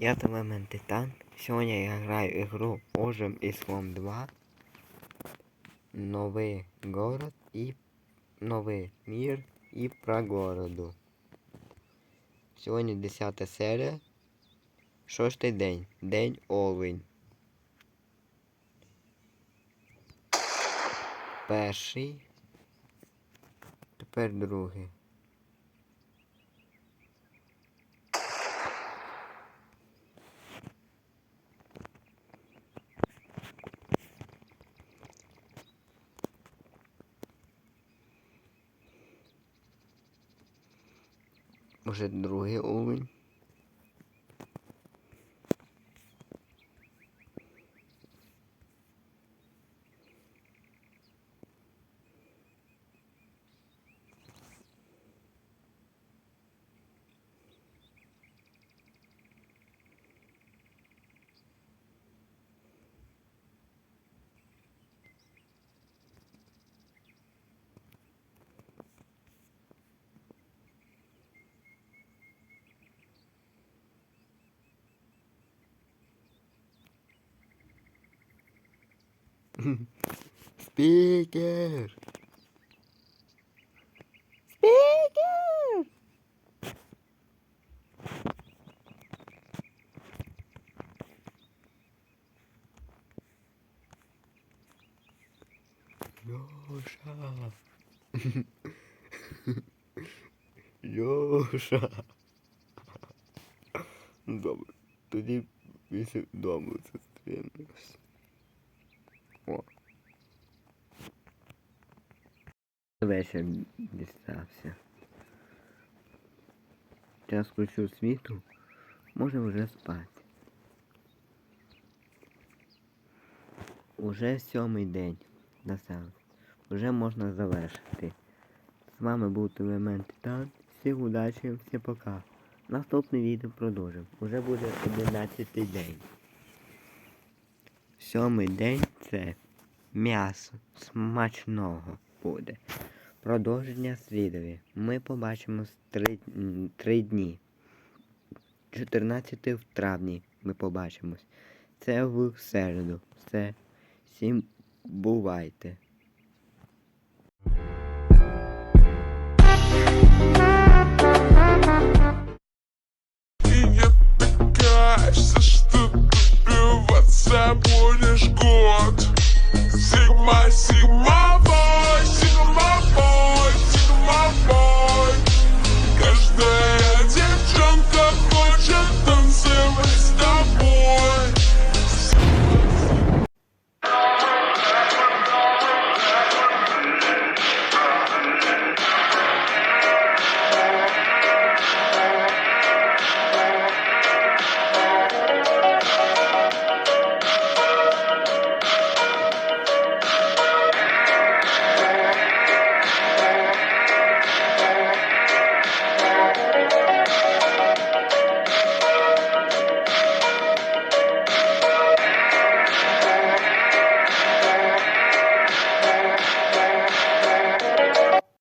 Я Тимемен Титан. Сьогодні я граю ігру Ожим і Слом 2. Новий город і новий мір і про городу. Сьогодні 10 серія. Шостий день. День Олень. Перший. Тепер другий. Уже другий олень. Спікер! Спікер! Лёша! Лёша! Добре, тоді після дому зустрінемось. О. Вечір дістався. Час включу світу. Можемо вже спати. Уже сьомий день настав. Уже можна завершити. З вами був Телемент Титан. Всіх удачі, всім пока. Наступне відео продовжимо. Уже буде 11 день. Сьомий день це м'ясо смачного буде. Продовження слідові. Ми побачимо три, три дні. 14 в травні ми побачимось. Це в середу. Все. Всім бувайте. mais, sigo mais.